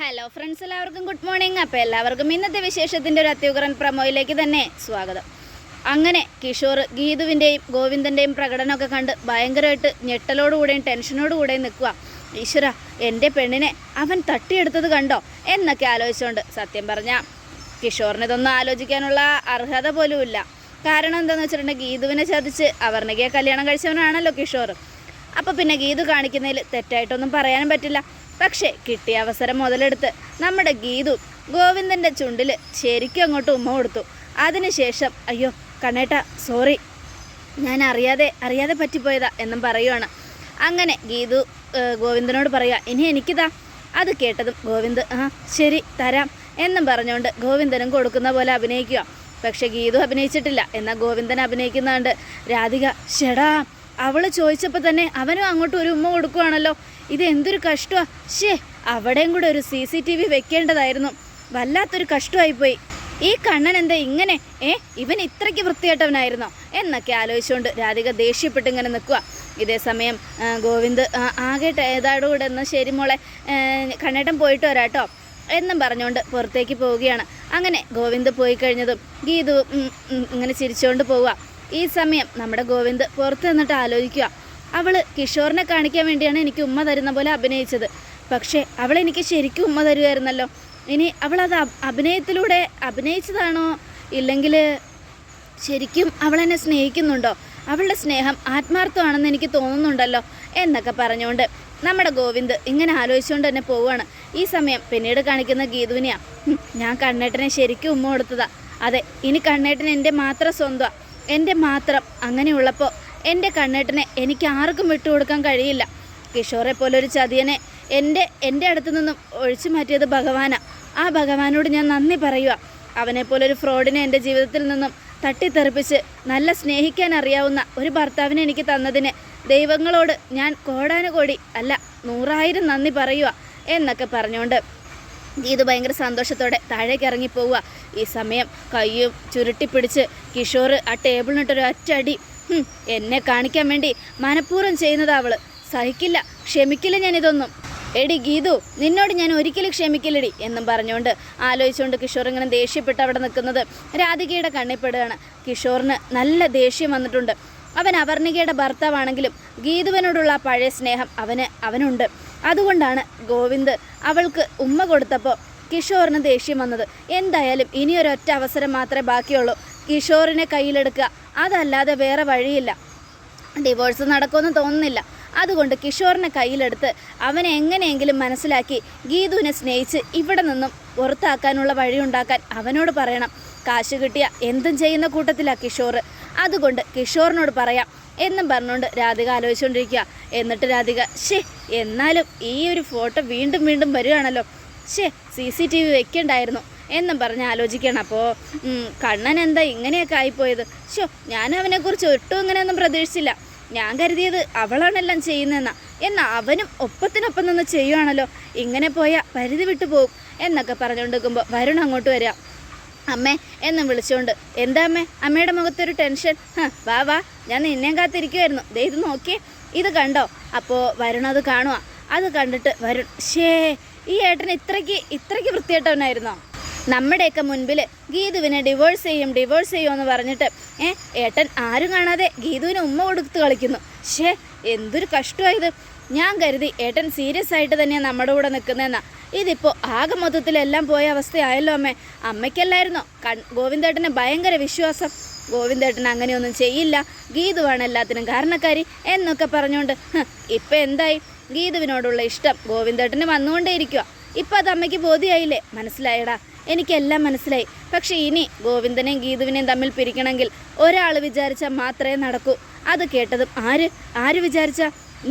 Hello friends എല്ലാവർക്കും good morning അപ്പോൾ എല്ലാവർക്കും ഇന്നത്തെ വിശേഷത്തിന്റെ ഒരു അത്യുഗ്രൻ പ്രമോയിലേക്ക് തന്നെ സ്വാഗതം. അങ്ങനെ കിഷോർ ഗീതുവിന്റെയും ഗോവിന്ദന്റെയും പ്രകടനമൊക്കെ കണ്ട് ഭയങ്കരമായിട്ട് ഞെട്ടലോടുകൂടെയും ടെൻഷനോടുകൂടെയും നിൽക്കുക. ഈശ്വര എന്റെ പെണ്ണിനെ അവൻ തട്ടിയെടുത്തത് കണ്ടോ എന്നൊക്കെ ആലോചിച്ചുകൊണ്ട് സത്യം പറഞ്ഞാൽ കിഷോറിന് ഇതൊന്നും ആലോചിക്കാനുള്ള അർഹത പോലുമില്ല കാരണം എന്താണെന്ന് വെച്ചിട്ടുണ്ടെങ്കിൽ ഗീതുവിനെ ചതിച്ച് അവർണകയെ കല്യാണം കഴിച്ചവനാണല്ലോ കിഷോർ. അപ്പോൾ പിന്നെ ഗീതു കാണിക്കുന്നതിൽ തെറ്റായിട്ടൊന്നും പറയാനും പറ്റില്ല. പക്ഷേ കിട്ടിയ അവസരം മുതലെടുത്ത് നമ്മുടെ ഗീതു ഗോവിന്ദന്റെ ചുണ്ടിൽ ശരിക്കും അങ്ങോട്ട് ഉമ്മ കൊടുത്തു. അതിനുശേഷം അയ്യോ കണ്ണേട്ട സോറി. ഞാൻ അറിയാതെ അറിയാതെ പറ്റിപ്പോയതാ എന്നും പറയുവാണ്. അങ്ങനെ ഗീതു ഗോവിന്ദനോട് പറയുക ഇനി എനിക്കിതാ. അത് കേട്ടതും ഗോവിന്ദ് ആ ശരി തരാം എന്നും പറഞ്ഞുകൊണ്ട് ഗോവിന്ദനും കൊടുക്കുന്ന പോലെ അഭിനയിക്കുക. പക്ഷേ ഗീതു അഭിനയിച്ചിട്ടില്ല. എന്നാൽ ഗോവിന്ദൻ അഭിനയിക്കുന്നതുകൊണ്ട് രാധിക ഷെടാ അവൾ ചോദിച്ചപ്പോൾ തന്നെ അവനും അങ്ങോട്ട് ഒരു ഉമ്മ കൊടുക്കുവാണല്ലോ. ഇത് എന്തൊരു കഷ്ടമാ ഷേ അവിടെയും കൂടെ ഒരു സി സി ടി വി വെക്കേണ്ടതായിരുന്നു. വല്ലാത്തൊരു കഷ്ടമായിപ്പോയി. ഈ കണ്ണൻ എന്താ ഇങ്ങനെ? ഏ ഇവൻ ഇത്രയ്ക്ക് വൃത്തികെട്ടവനായിരുന്നോ? എന്നൊക്കെ ആലോചിച്ചുകൊണ്ട് രാധിക ദേഷ്യപ്പെട്ട് ഇങ്ങനെ നിൽക്കുക ഇതേ സമയം ഗോവിന്ദ് ആകെ ഏതാട് കൂടെ എന്നാൽ ശരി മോളെ കണ്ണേട്ടൻ പോയിട്ട് വരാട്ടോ. എന്നും പറഞ്ഞുകൊണ്ട് പുറത്തേക്ക് പോവുകയാണ്. അങ്ങനെ ഗോവിന്ദ് പോയി കഴിഞ്ഞതും ഗീതു ഇങ്ങനെ ചിരിച്ചുകൊണ്ട് പോവുക ഈ സമയം നമ്മുടെ ഗോവിന്ദ് പുറത്ത് നിന്നിട്ട് ആലോചിക്കുക. അവൾ കിഷോറിനെ കാണിക്കാൻ വേണ്ടിയാണ് എനിക്ക് ഉമ്മ തരുന്ന പോലെ അഭിനയിച്ചത്. പക്ഷേ അവൾ എനിക്ക് ശരിക്കും ഉമ്മ തരുമായിരുന്നല്ലോ ഇനി അവൾ അത് അഭിനയത്തിലൂടെ അഭിനയിച്ചതാണോ? ഇല്ലെങ്കിൽ ശരിക്കും അവളെന്നെ സ്നേഹിക്കുന്നുണ്ടോ? അവളുടെ സ്നേഹം ആത്മാർത്ഥമാണെന്ന് എനിക്ക് തോന്നുന്നുണ്ടല്ലോ എന്നൊക്കെ പറഞ്ഞുകൊണ്ട് നമ്മുടെ ഗോവിന്ദ് ഇങ്ങനെ ആലോചിച്ചുകൊണ്ട് തന്നെ പോവുകയാണ്. ഈ സമയം പിന്നീട് കാണിക്കുന്ന ഗീതുവിനെയാണ് ഞാൻ കണ്ണേട്ടനെ ശരിക്കും ഉമ്മ കൊടുത്തതാ. അതെ ഇനി കണ്ണേട്ടൻ എന്റെ മാത്രം സ്വന്തമാണ് എന്റെ മാത്രം അങ്ങനെയുള്ളപ്പോൾ എന്റെ കണ്ണേട്ടനെ എനിക്ക് ആർക്കും വിട്ടുകൊടുക്കാൻ കഴിയില്ല. കിഷോറെ പോലൊരു ചതിയനെ എന്റെ എന്റെ അടുത്ത് നിന്നും ഒഴിച്ചു മാറ്റിയത് ഭഗവാനാണ് ആ ഭഗവാനോട് ഞാൻ നന്ദി പറയുക അവനെ പോലൊരു ഫ്രോഡിനെ എന്റെ ജീവിതത്തിൽ നിന്നും തട്ടിത്തെറിപ്പിച്ച് നല്ല സ്നേഹിക്കാൻ അറിയാവുന്ന ഒരു ഭർത്താവിനെ എനിക്ക് തന്നതിന് ദൈവങ്ങളോട് ഞാൻ കോടാനുകോടി അല്ല നൂറായിരം നന്ദി പറയുക എന്നൊക്കെ പറഞ്ഞുകൊണ്ട് ഇത് ഭയങ്കര സന്തോഷത്തോടെ താഴേക്ക് ഇറങ്ങിപ്പോവുക ഈ സമയം കയ്യും ചുരുട്ടിപ്പിടിച്ച് കിഷോർ ആ ടേബിളിനിട്ടൊരു ഒറ്റടി. "ഹും, എന്നെ കാണിക്കാൻ വേണ്ടി മനഃപൂർവം ചെയ്യുന്നതാ അവൾ. സഹിക്കില്ല ക്ഷമിക്കില്ല ഞാനിതൊന്നും. എടി ഗീതു നിന്നോട് ഞാൻ ഒരിക്കലും ക്ഷമിക്കില്ലടി എന്നും പറഞ്ഞുകൊണ്ട് ആലോചിച്ചുകൊണ്ട് കിഷോർ ഇങ്ങനെ ദേഷ്യപ്പെട്ട് അവിടെ നിൽക്കുന്നത് രാധികയുടെ കണ്ണിപ്പെടുകയാണ് കിഷോറിന് നല്ല ദേഷ്യം വന്നിട്ടുണ്ട്. അവൻ അവർണികയുടെ ഭർത്താവാണെങ്കിലും ഗീതുവിനോടുള്ള പഴയ സ്നേഹം അവന് അവനുണ്ട്. അതുകൊണ്ടാണ് ഗോവിന്ദ് അവൾക്ക് ഉമ്മ കൊടുത്തപ്പോൾ കിഷോറിന് ദേഷ്യം വന്നത്. എന്തായാലും ഇനിയൊരൊറ്റ അവസരം മാത്രമേ ബാക്കിയുള്ളൂ. കിഷോറിനെ കയ്യിലെടുക്കുക. അതല്ലാതെ വേറെ വഴിയില്ല. ഡിവോഴ്സ് നടക്കുമെന്ന് തോന്നുന്നില്ല. അതുകൊണ്ട് കിഷോറിനെ കയ്യിലെടുത്ത് അവനെ എങ്ങനെയെങ്കിലും മനസ്സിലാക്കി ഗീതുവിനെ സ്നേഹിച്ച് ഇവിടെ നിന്നും പുറത്താക്കാനുള്ള വഴിയുണ്ടാക്കാൻ അവനോട് പറയണം. കാശ് കിട്ടിയ എന്തും ചെയ്യുന്ന കൂട്ടത്തിലാണ് കിഷോർ അതുകൊണ്ട് കിഷോറിനോട് പറയാം എന്നും പറഞ്ഞുകൊണ്ട് രാധിക ആലോചിച്ചുകൊണ്ടിരിക്കുക. എന്നിട്ട് രാധിക ഷേ എന്നാലും ഈ ഒരു ഫോട്ടോ വീണ്ടും വീണ്ടും വരികയാണല്ലോ ഷേ സി സി ടി വി വെക്കണ്ടായിരുന്നു. എന്നും പറഞ്ഞ് ആലോചിക്കണം അപ്പോൾ കണ്ണൻ എന്താ ഇങ്ങനെയൊക്കെ ആയിപ്പോയത്? ഷോ ഞാൻ അവനെക്കുറിച്ച് ഒട്ടും ഇങ്ങനെയൊന്നും പ്രതീക്ഷിച്ചില്ല. ഞാൻ കരുതിയത് അവളാണെല്ലാം ചെയ്യുന്നതെന്നാ. എന്നാൽ അവനും ഒപ്പത്തിനൊപ്പം നിന്ന് ചെയ്യുവാണല്ലോ. ഇങ്ങനെ പോയാൽ പരിധി വിട്ടു പോകും എന്നൊക്കെ പറഞ്ഞുകൊണ്ടിരിക്കുമ്പോൾ വരുൺ അങ്ങോട്ട് വരിക. അമ്മേ എന്നും വിളിച്ചുകൊണ്ട് എന്താ അമ്മേ അമ്മയുടെ മുഖത്തൊരു ടെൻഷൻ? വാ വാ ഞാൻ നിന്നെയും കാത്തിരിക്കുമായിരുന്നു ദേ ഇത് നോക്കിയേ ഇത് കണ്ടോ? അപ്പോൾ വരുണത് കാണുക അത് കണ്ടിട്ട് വരുൺ ഷേ ഈ ഏട്ടൻ ഇത്രയ്ക്ക് ഇത്രയ്ക്ക് വൃത്തിയേട്ടവനായിരുന്നോ നമ്മുടെയൊക്കെ മുൻപിൽ ഗീതുവിനെ ഡിവോഴ്സ് ചെയ്യും ഡിവോഴ്സ് ചെയ്യുമെന്ന് പറഞ്ഞിട്ട് ഏ ഏട്ടൻ ആരും കാണാതെ ഗീതുവിന് ഉമ്മ കൊടുത്ത് കളിക്കുന്നു. ഷേ എന്തൊരു കഷ്ടമായത് ഞാൻ കരുതി ഏട്ടൻ സീരിയസ് ആയിട്ട് തന്നെയാണ് നമ്മുടെ കൂടെ നിൽക്കുന്നതെന്നാ ഇതിപ്പോൾ ആകെ മൊത്തത്തിലെല്ലാം പോയ അവസ്ഥയായല്ലോ അമ്മേ. അമ്മയ്ക്കല്ലായിരുന്നോ? കൺ ഗോവിന്ദേട്ടന് ഭയങ്കര വിശ്വാസം. ഗോവിന്ദേട്ടൻ അങ്ങനെയൊന്നും ചെയ്യില്ല. ഗീതുവാണ് എല്ലാത്തിനും കാരണക്കാരി എന്നൊക്കെ പറഞ്ഞുകൊണ്ട് ഇപ്പം എന്തായി? ഗീതുവിനോടുള്ള ഇഷ്ടം ഗോവിന്ദേട്ടന് വന്നുകൊണ്ടേയിരിക്കുക ഇപ്പം അത് അമ്മയ്ക്ക് ബോധ്യമായില്ലേ മനസ്സിലായടാ. എനിക്കെല്ലാം മനസ്സിലായി. പക്ഷേ ഇനി ഗോവിന്ദനെയും ഗീതുവിനെയും തമ്മിൽ പിരിക്കണമെങ്കിൽ ഒരാൾ വിചാരിച്ചാൽ മാത്രമേ നടക്കൂ. അത് കേട്ടതും ആര് ആര് വിചാരിച്ച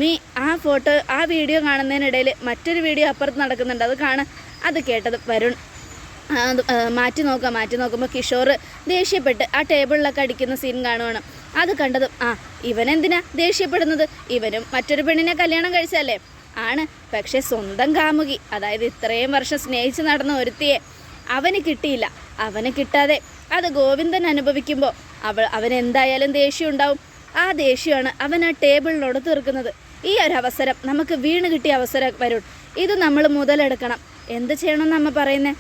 നീ ആ ഫോട്ടോ ആ വീഡിയോ കാണുന്നതിനിടയിൽ മറ്റൊരു വീഡിയോ അപ്പുറത്ത് നടക്കുന്നുണ്ട്. അത് കാണാൻ അത് കേട്ടതും വരുൺ. മാറ്റി നോക്കുക മാറ്റി നോക്കുമ്പോൾ കിഷോർ ദേഷ്യപ്പെട്ട് ആ ടേബിളിലൊക്കെ അടിക്കുന്ന സീൻ കാണുവാണ്. അത് കണ്ടതും ആ ഇവനെന്തിനാ ദേഷ്യപ്പെടുന്നത്? ഇവനും മറ്റൊരു പെണ്ണിനെ കല്യാണം കഴിച്ചല്ലേ ആണ്. പക്ഷേ സ്വന്തം കാമുകി അതായത് ഇത്രയും വർഷം സ്നേഹിച്ച് നടന്ന ഒരുത്തിയെ അവന് കിട്ടിയില്ല. അവന് കിട്ടാതെ അത് ഗോവിന്ദൻ അനുഭവിക്കുമ്പോൾ അവൾ അവനെന്തായാലും ദേഷ്യം ഉണ്ടാവും. ആ ദേഷ്യമാണ് അവൻ ആ ടേബിളിനോട് തീർക്കുന്നത്. ഈ ഒരു അവസരം നമുക്ക് വീണ് കിട്ടിയ അവസരം വരും ഇത് നമ്മൾ മുതലെടുക്കണം. എന്ത് ചെയ്യണമെന്ന് അമ്മ പറയുന്നേ?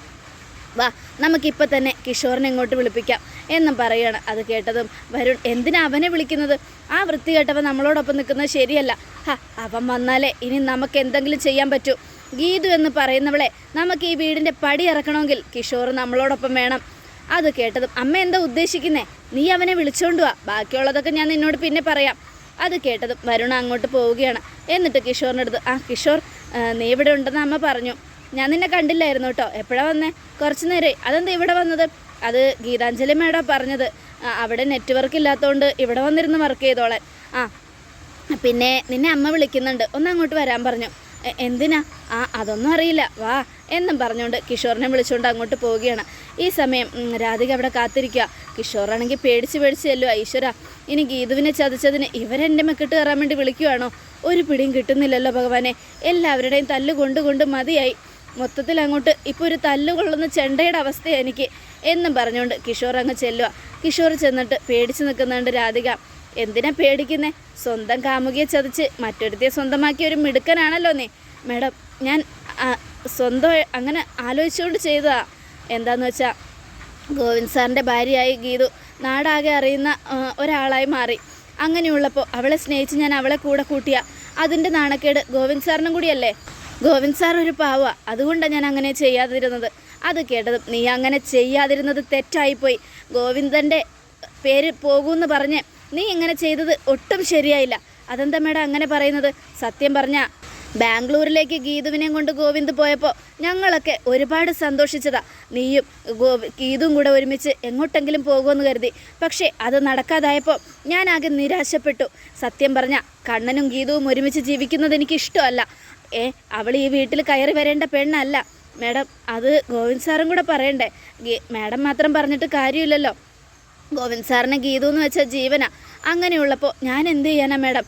വാ നമുക്കിപ്പോൾ തന്നെ കിഷോറിനെ ഇങ്ങോട്ട് വിളിപ്പിക്കാം എന്നും പറയുകയാണ് അത് കേട്ടതും വരുൺ എന്തിനാ അവനെ വിളിക്കുന്നത്? ആ വൃത്തി കേട്ടവൻ നമ്മളോടൊപ്പം നിൽക്കുന്നത് ശരിയല്ല. ഹാ അവൻ വന്നാലേ ഇനി നമുക്ക് എന്തെങ്കിലും ചെയ്യാൻ പറ്റൂ. ഗീതു എന്ന് പറയുന്നവളെ നമുക്ക് ഈ വീടിന്റെ പടി ഇറക്കണമെങ്കിൽ കിഷോർ നമ്മളോടൊപ്പം വേണം. അത് കേട്ടതും അമ്മ എന്താ ഉദ്ദേശിക്കുന്നേ? നീ അവനെ വിളിച്ചോണ്ട് വാ. ബാക്കിയുള്ളതൊക്കെ ഞാൻ നിന്നോട് പിന്നെ പറയാം. അത് കേട്ടതും വരുണ അങ്ങോട്ട് പോവുകയാണ്. എന്നിട്ട് കിഷോറിന്റെ അടുത്ത് ആ കിഷോർ നീ ഇവിടെ ഉണ്ടെന്ന് അമ്മ പറഞ്ഞു. ഞാൻ നിന്നെ കണ്ടില്ലായിരുന്നു കേട്ടോ. എപ്പോഴാണ് വന്നേ? കുറച്ച് നേരമായി. അതെന്താ ഇവിടെ വന്നത്? അത് ഗീതാഞ്ജലി മേഡം പറഞ്ഞത്. അവിടെ നെറ്റ്വർക്ക് ഇല്ലാത്തതുകൊണ്ട് ഇവിടെ വന്നിരുന്ന് വർക്ക് ചെയ്തോളാൻ ആ പിന്നെ നിന്നെ അമ്മ വിളിക്കുന്നുണ്ട്. ഒന്ന് അങ്ങോട്ട് വരാൻ പറഞ്ഞു. "എ- എന്തിനാ? ആ അതൊന്നും അറിയില്ല. വാ എന്നും പറഞ്ഞുകൊണ്ട് കിഷോറിനെ വിളിച്ചുകൊണ്ട് അങ്ങോട്ട് പോവുകയാണ്. ഈ സമയം രാധിക അവിടെ കാത്തിരിക്കുക കിഷോറാണെങ്കിൽ പേടിച്ച് പേടിച്ച് ചെല്ലും ഐശ്വര ഇനി ഗീതുവിനെ ചതിച്ചതിന് ഇവരെന്റെ മെക്കിട്ട് കയറാൻ വേണ്ടി വിളിക്കുവാണോ? ഒരു പിടിയും കിട്ടുന്നില്ലല്ലോ ഭഗവാനെ. എല്ലാവരുടെയും തല്ല് കൊണ്ട് കൊണ്ട് മതിയായി. മൊത്തത്തിൽ അങ്ങോട്ട് ഇപ്പോൾ ഒരു തല്ല് കൊള്ളുന്ന ചെണ്ടയുടെ അവസ്ഥയാണ് എനിക്ക്. എന്നും പറഞ്ഞുകൊണ്ട് കിഷോർ അങ്ങ് ചെല്ലുക കിഷോർ ചെന്നിട്ട് പേടിച്ച് നിൽക്കുന്നുണ്ട് രാധിക. എന്തിനാ പേടിക്കുന്നേ? സ്വന്തം കാമുകിയെ ചതിച്ച് മറ്റൊരുത്തിയെ സ്വന്തമാക്കിയ ഒരു മിടുക്കനാണല്ലോ നീ. മേഡം ഞാൻ സ്വന്തം അങ്ങനെ ആലോചിച്ചുകൊണ്ട് ചെയ്തതാ. എന്താന്ന് വെച്ചാൽ ഗോവിന്ദ് സാറിന്റെ ഭാര്യയായി ഗീതു നാടാകെ അറിയുന്ന ഒരാളായി മാറി. അങ്ങനെയുള്ളപ്പോൾ അവളെ സ്നേഹിച്ച് ഞാൻ അവളെ കൂടെ കൂട്ടിയ. അതിന്റെ നാണക്കേട് ഗോവിന്ദ് സാറിനും കൂടിയല്ലേ? ഗോവിന്ദ് സാർ ഒരു പാവ. അതുകൊണ്ടാണ് ഞാൻ അങ്ങനെ ചെയ്യാതിരുന്നത്. അത് കേട്ടതും നീ അങ്ങനെ ചെയ്യാതിരുന്നത് തെറ്റായിപ്പോയി. ഗോവിന്ദന്റെ പേര് പോകൂന്ന് പറഞ്ഞ് നീ ഇങ്ങനെ ചെയ്തത് ഒട്ടും ശരിയായില്ല. അതെന്താ മേഡം അങ്ങനെ പറയുന്നത്? സത്യം പറഞ്ഞ ബാംഗ്ലൂരിലേക്ക് ഗീതുവിനെയും കൊണ്ട് ഗോവിന്ദ് പോയപ്പോൾ ഞങ്ങളൊക്കെ ഒരുപാട് സന്തോഷിച്ചതാ. നീയും ഗീതും കൂടെ ഒരുമിച്ച് എങ്ങോട്ടെങ്കിലും പോകുമെന്ന് കരുതി. പക്ഷേ അത് നടക്കാതായപ്പോൾ ഞാൻ ആകെ നിരാശപ്പെട്ടു. സത്യം പറഞ്ഞ കണ്ണനും ഗീതുവും ഒരുമിച്ച് ജീവിക്കുന്നത് എനിക്ക് ഇഷ്ടമല്ല. ഏ അവൾ ഈ വീട്ടിൽ കയറി വരേണ്ട പെണ്ണല്ല. മേഡം അത് ഗോവിന്ദ് സാറും കൂടെ പറയണ്ടേ? മേഡം മാത്രം പറഞ്ഞിട്ട് കാര്യമില്ലല്ലോ. ഗോവിന്ദ് സാറിന് ഗീതു എന്ന് വെച്ചാൽ ജീവനാ. അങ്ങനെയുള്ളപ്പോൾ ഞാൻ എന്ത് ചെയ്യാനാ മേഡം?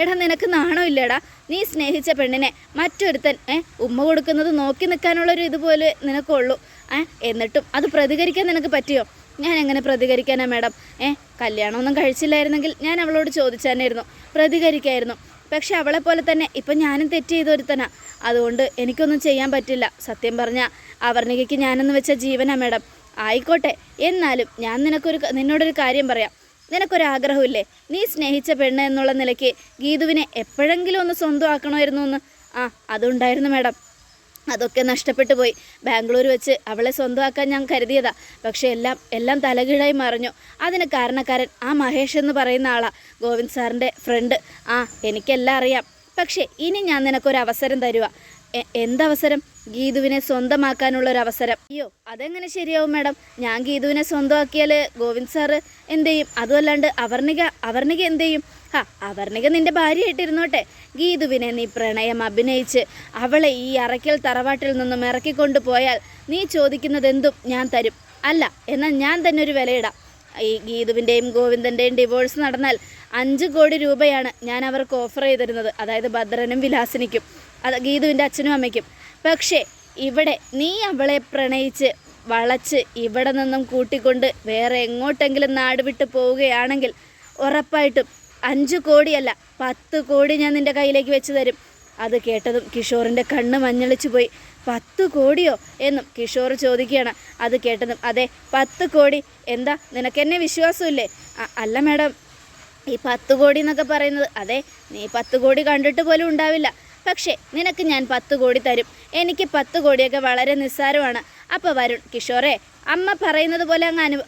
എടാ നിനക്ക് നാണോ ഇല്ലടാ? നീ സ്നേഹിച്ച പെണ്ണിനെ മറ്റൊരുത്തൻ ഏ ഉമ്മ കൊടുക്കുന്നത് നോക്കി നിൽക്കാനുള്ളൊരു ഇതുപോലെ നിനക്കുള്ളൂ. ഏ എന്നിട്ടും അത് പ്രതികരിക്കാൻ നിനക്ക് പറ്റിയോ? ഞാൻ എങ്ങനെ പ്രതികരിക്കാനാ മേഡം? ഏ കല്യാണമൊന്നും കഴിച്ചില്ലായിരുന്നെങ്കിൽ ഞാൻ അവളോട് ചോദിച്ചാനായിരുന്നു. പ്രതികരിക്കായിരുന്നു. പക്ഷെ അവളെ പോലെ തന്നെ ഇപ്പം ഞാനും തെറ്റ് ചെയ്തൊരുത്തനാ അതുകൊണ്ട് എനിക്കൊന്നും ചെയ്യാൻ പറ്റില്ല. സത്യം പറഞ്ഞാൽ അവർണികയ്ക്ക് ഞാനെന്ന് വെച്ച ജീവനാ മേഡം. ആയിക്കോട്ടെ. എന്നാലും ഞാൻ നിനക്കൊരു നിന്നോടൊരു കാര്യം പറയാം. നിനക്കൊരാഗ്രഹമില്ലേ? നീ സ്നേഹിച്ച പെണ്ണ് എന്നുള്ള നിലയ്ക്ക് ഗീതുവിനെ എപ്പോഴെങ്കിലും ഒന്ന് സ്വന്തമാക്കണമായിരുന്നു എന്ന്. ആ അതുണ്ടായിരുന്നു മാഡം. അതൊക്കെ നഷ്ടപ്പെട്ടു പോയി. ബാംഗ്ലൂർ വെച്ച് അവളെ സ്വന്തമാക്കാൻ ഞാൻ കരുതിയതാ. പക്ഷേ എല്ലാം എല്ലാം തലകീഴായി മറിഞ്ഞു. അതിന് കാരണക്കാരൻ ആ മഹേഷ് എന്ന് പറയുന്ന ആളാ ഗോവിന്ദ് സാറിന്റെ ഫ്രണ്ട്. ആ എനിക്കെല്ലാം അറിയാം. പക്ഷേ ഇനി ഞാൻ നിനക്കൊരു അവസരം തരുക എന്തവസരം? ഗീതുവിനെ സ്വന്തമാക്കാനുള്ള ഒരു അവസരം അയ്യോ അതെങ്ങനെ ശരിയാവും മാഡം? ഞാൻ ഗീതുവിനെ സ്വന്തമാക്കിയാൽ ഗോവിന്ദ് സാറ് എന്ത് ചെയ്യും? അതുമല്ലാണ്ട് അവർണിക അവർണിക എന്ത് ചെയ്യും? ഹാ അവർണിക നിന്റെ ഭാര്യയായിട്ടിരുന്നോട്ടെ. ഗീതുവിനെ നീ പ്രണയം അഭിനയിച്ച് അവളെ ഈ അറയ്ക്കൽ തറവാട്ടിൽ നിന്നും ഇറക്കിക്കൊണ്ടു പോയാൽ നീ ചോദിക്കുന്നത് എന്തും ഞാൻ തരും. അല്ല എന്നാൽ ഞാൻ തന്നെ ഒരു വിലയിടാം. ഈ ഗീതുവിന്റെയും ഗോവിന്ദന്റെയും ഡിവോഴ്സ് നടന്നാൽ അഞ്ച് കോടി രൂപയാണ് ഞാൻ അവർക്ക് ഓഫർ ചെയ്തിരുന്നത്. അതായത് ഭദ്രനും വിലാസിനിക്കും. അത് ഗീതുവിന്റെ അച്ഛനും അമ്മയ്ക്കും. പക്ഷേ ഇവിടെ നീ അവളെ പ്രണയിച്ച് വളച്ച് ഇവിടെ നിന്നും കൂട്ടിക്കൊണ്ട് വേറെ എങ്ങോട്ടെങ്കിലും നാട് വിട്ട് പോവുകയാണെങ്കിൽ ഉറപ്പായിട്ടും അഞ്ച് കോടിയല്ല പത്ത് കോടി ഞാൻ നിന്റെ കയ്യിലേക്ക് വെച്ച് തരും. അത് കേട്ടതും കിഷോറിന്റെ കണ്ണ് മഞ്ഞളിച്ചു പോയി. പത്ത് കോടിയോ എന്നും കിഷോർ ചോദിക്കുകയാണ്. അത് കേട്ടതും അതെ പത്ത് കോടി. എന്താ നിനക്കെന്നെ വിശ്വാസമില്ലേ? അല്ല മാഡം. ഈ പത്ത് കോടി എന്നൊക്കെ പറയുന്നത് അതെ നീ പത്ത് കോടി കണ്ടിട്ട് പോലും ഉണ്ടാവില്ല. പക്ഷേ നിനക്ക് ഞാൻ പത്ത് കോടി തരും. എനിക്ക് പത്ത് കോടിയൊക്കെ വളരെ നിസ്സാരമാണ്. അപ്പോൾ വരുൺ കിഷോറെ അമ്മ പറയുന്നത് പോലെ അങ്ങ് അനു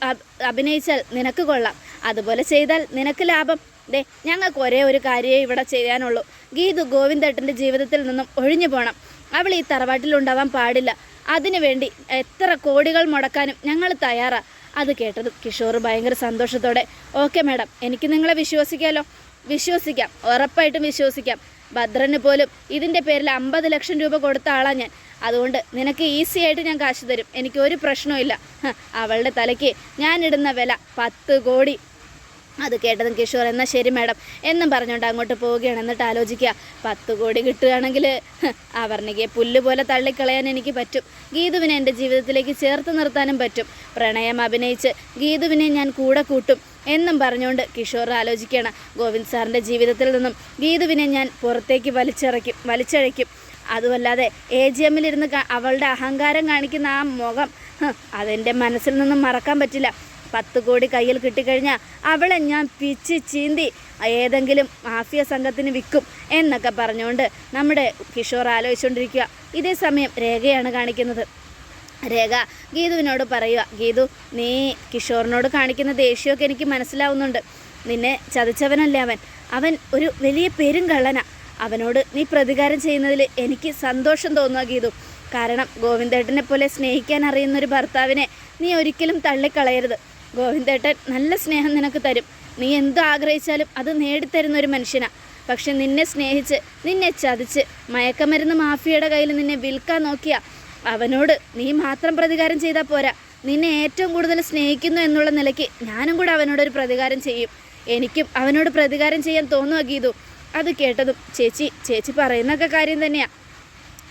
അഭിനയിച്ചാൽ നിനക്ക് കൊള്ളാം. അതുപോലെ ചെയ്താൽ നിനക്ക് ലാഭം. ദേ ഞങ്ങൾക്ക് ഒരേ ഒരു കാര്യമേ ഇവിടെ ചെയ്യാനുള്ളൂ. ഗീതു ഗോവിന്ദേട്ടന്റെ ജീവിതത്തിൽ നിന്നും ഒഴിഞ്ഞു പോകണം അവൾ ഈ തറവാട്ടിലുണ്ടാവാൻ പാടില്ല. അതിനുവേണ്ടി എത്ര കോടികൾ മുടക്കാനും ഞങ്ങൾ തയ്യാറാ. അത് കേട്ടത് കിഷോർ ഭയങ്കര സന്തോഷത്തോടെ ഓക്കെ മാഡം എനിക്ക് നിങ്ങളെ വിശ്വസിക്കാമല്ലോ വിശ്വസിക്കാം ഉറപ്പായിട്ടും വിശ്വസിക്കാം. ഭദ്രന് പോലും ഇതിന്റെ പേരിൽ അമ്പത് ലക്ഷം രൂപ കൊടുത്ത ആളാണ് ഞാൻ. അതുകൊണ്ട് നിനക്ക് ഈസി ആയിട്ട് ഞാൻ കാശ് തരും. എനിക്ക് ഒരു പ്രശ്നവും അവളുടെ തലയ്ക്ക് ഞാനിടുന്ന വില പത്ത് കോടി. അത് കേട്ടതും കിഷോർ എന്നാൽ ശരി മാഡം എന്നും പറഞ്ഞുകൊണ്ട് അങ്ങോട്ട് പോവുകയാണ്. എന്നിട്ട് ആലോചിക്കുക പത്ത് കോടി കിട്ടുകയാണെങ്കിൽ അവർണികയെ പുല്ല് പോലെ തള്ളിക്കളയാൻ എനിക്ക് പറ്റും. ഗീതുവിനെ എന്റെ ജീവിതത്തിലേക്ക് ചേർത്ത് നിർത്താനും പറ്റും. പ്രണയം അഭിനയിച്ച് ഗീതുവിനെ ഞാൻ കൂടെ കൂട്ടും എന്നും പറഞ്ഞുകൊണ്ട് കിഷോർ ആലോചിക്കുകയാണ്. ഗോവിന്ദ് സാറിന്റെ ജീവിതത്തിൽ നിന്നും ഗീതുവിനെ ഞാൻ പുറത്തേക്ക് വലിച്ചിറയ്ക്കും വലിച്ചഴയ്ക്കും അതുമല്ലാതെ എ ജി എമ്മിലിരുന്ന് അവളുടെ അഹങ്കാരം കാണിക്കുന്ന ആ മുഖം അതെന്റെ മനസ്സിൽ നിന്നും മറക്കാൻ പറ്റില്ല. പത്ത് കോടി കയ്യിൽ കിട്ടിക്കഴിഞ്ഞാൽ അവളെ ഞാൻ പിച്ച് ചീന്തി ഏതെങ്കിലും മാഫിയ സംഘത്തിന് വിൽക്കും എന്നൊക്കെ പറഞ്ഞുകൊണ്ട് നമ്മുടെ കിഷോർ ആലോചിച്ചുകൊണ്ടിരിക്കുക. ഇതേ സമയം രേഖയാണ് കാണിക്കുന്നത്. രേഖ ഗീതുവിനോട് പറയുക ഗീതു നീ കിഷോറിനോട് കാണിക്കുന്ന ദേഷ്യമൊക്കെ എനിക്ക് മനസ്സിലാവുന്നുണ്ട്. നിന്നെ ചതിച്ചവനല്ലേ അവൻ. അവൻ ഒരു വലിയ പെരും കള്ളന അവനോട് നീ പ്രതികാരം ചെയ്യുന്നതിൽ എനിക്ക് സന്തോഷം തോന്നുക ഗീതു. കാരണം ഗോവിന്ദേട്ടനെ പോലെ സ്നേഹിക്കാൻ അറിയുന്ന ഒരു ഭർത്താവിനെ നീ ഒരിക്കലും തള്ളിക്കളയരുത്. ഗോവിന്ദേട്ടൻ നല്ല സ്നേഹം നിനക്ക് തരും. നീ എന്ത് ആഗ്രഹിച്ചാലും അത് നേടിത്തരുന്ന ഒരു മനുഷ്യനാ. പക്ഷെ നിന്നെ സ്നേഹിച്ച് നിന്നെ ചതിച്ച് മയക്കമരുന്ന് മാഫിയയുടെ കയ്യിൽ നിന്നെ വിൽക്കാൻ നോക്കിയ. അവനോട് നീ മാത്രം പ്രതികാരം ചെയ്താൽ പോരാ. നിന്നെ ഏറ്റവും കൂടുതൽ സ്നേഹിക്കുന്നു എന്നുള്ള നിലയ്ക്ക് ഞാനും കൂടെ അവനോടൊരു പ്രതികാരം ചെയ്യും. എനിക്കും അവനോട് പ്രതികാരം ചെയ്യാൻ തോന്നുക ഗീതു. അത് കേട്ടതും ചേച്ചി ചേച്ചി പറയുന്നൊക്കെ കാര്യം തന്നെയാണ്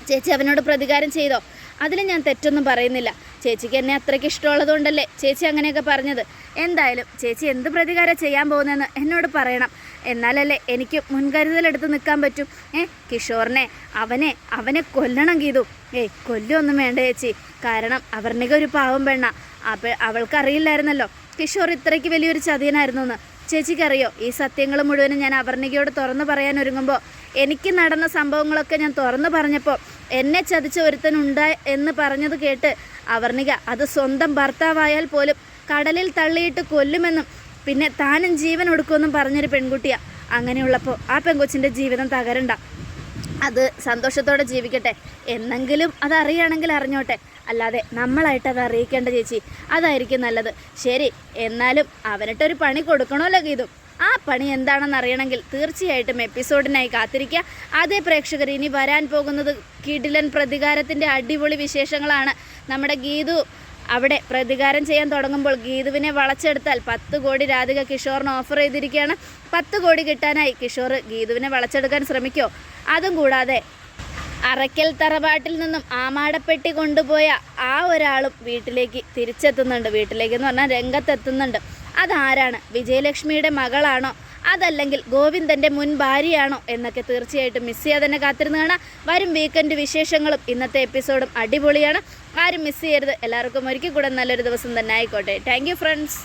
ചേച്ചി അവനോട് പ്രതികാരം ചെയ്തോ? അതിൽ ഞാൻ തെറ്റൊന്നും പറയുന്നില്ല. ചേച്ചിക്ക് എന്നെ അത്രയ്ക്ക് ഇഷ്ടമുള്ളതുകൊണ്ടല്ലേ ചേച്ചി അങ്ങനെയൊക്കെ പറഞ്ഞത്. എന്തായാലും ചേച്ചി എന്ത് പ്രതികാരം ചെയ്യാൻ പോകുന്നതെന്ന് എന്നോട് പറയണം. എന്നാലല്ലേ എനിക്ക് മുൻകരുതലെടുത്ത് നിൽക്കാൻ പറ്റും. ഏ കിഷോറിനെ അവനെ അവനെ കൊല്ലണം ഗീതു. ഏയ് കൊല്ലൊന്നും വേണ്ട ചേച്ചി. കാരണം അവർണിക ഒരു പാവം പെണ്ണ. അപ്പ അവൾക്കറിയില്ലായിരുന്നല്ലോ കിഷോർ ഇത്രയ്ക്ക് വലിയൊരു ചതിയനായിരുന്നു എന്ന് ചേച്ചിക്കറിയോ ഈ സത്യങ്ങൾ മുഴുവനും ഞാൻ അവർണികയോട് തുറന്നു പറയാൻ ഒരുങ്ങുമ്പോൾ എനിക്ക് നടന്ന സംഭവങ്ങളൊക്കെ ഞാൻ തുറന്നു പറഞ്ഞപ്പോൾ എന്നെ ചതിച്ച ഒരുത്തനുണ്ട് എന്ന് പറഞ്ഞത് കേട്ട് അവർണിക അത് സ്വന്തം ഭർത്താവായാൽ പോലും കടലിൽ തള്ളിയിട്ട് കൊല്ലുമെന്നും പിന്നെ താനും ജീവൻ ഒടുക്കുമെന്നും പറഞ്ഞൊരു പെൺകുട്ടിയാ. അങ്ങനെയുള്ളപ്പോൾ ആ പെൺകൊച്ചിന്റെ ജീവിതം തകരണ്ട. അത് സന്തോഷത്തോടെ ജീവിക്കട്ടെ. എന്നെങ്കിലും അത് അറിയുകയാണെങ്കിൽ അറിഞ്ഞോട്ടെ. അല്ലാതെ നമ്മളായിട്ട് അത് അറിയിക്കേണ്ട ചേച്ചി അതായിരിക്കും നല്ലത്. ശരി എന്നാലും അവനിട്ടൊരു പണി കൊടുക്കണമല്ലോ ഗീതു. ആ പണി എന്താണെന്ന് അറിയണമെങ്കിൽ തീർച്ചയായിട്ടും എപ്പിസോഡിനായി കാത്തിരിക്കുക. അതേ പ്രേക്ഷകർ ഇനി വരാൻ പോകുന്നത് കിടിലൻ പ്രതികാരത്തിന്റെ അടിപൊളി വിശേഷങ്ങളാണ്. നമ്മുടെ ഗീതു അവിടെ പ്രതികാരം ചെയ്യാൻ തുടങ്ങുമ്പോൾ ഗീതുവിനെ വളച്ചെടുത്താൽ പത്ത് കോടി രാധിക കിഷോറിന് ഓഫർ ചെയ്തിരിക്കുകയാണ്. പത്ത് കോടി കിട്ടാനായി കിഷോർ ഗീതുവിനെ വളച്ചെടുക്കാൻ ശ്രമിക്കോ? അതും കൂടാതെ അറയ്ക്കൽ തറവാട്ടിൽ നിന്നും ആമാടപ്പെട്ടി കൊണ്ടുപോയ ആ ഒരാളും വീട്ടിലേക്ക് തിരിച്ചെത്തുന്നുണ്ട്. വീട്ടിലേക്ക് എന്ന് പറഞ്ഞാൽ രംഗത്തെത്തുന്നുണ്ട്. അതാരാണ്? വിജയലക്ഷ്മിയുടെ മകളാണോ? അതല്ലെങ്കിൽ ഗോവിന്ദന്റെ മുൻ ഭാര്യയാണോ? എന്നൊക്കെ തീർച്ചയായിട്ടും മിസ് ചെയ്യാതെ തന്നെ കാത്തിരുന്ന് കാണാം വരും വീക്കെൻഡ് വിശേഷങ്ങളും ഇന്നത്തെ എപ്പിസോഡും അടിപൊളിയാണ്. ആരും മിസ് ചെയ്യരുത്. എല്ലാവർക്കും ഒരിക്കൽ കൂടെ നല്ലൊരു ദിവസം തന്നെ ആയിക്കോട്ടെ. Thank friends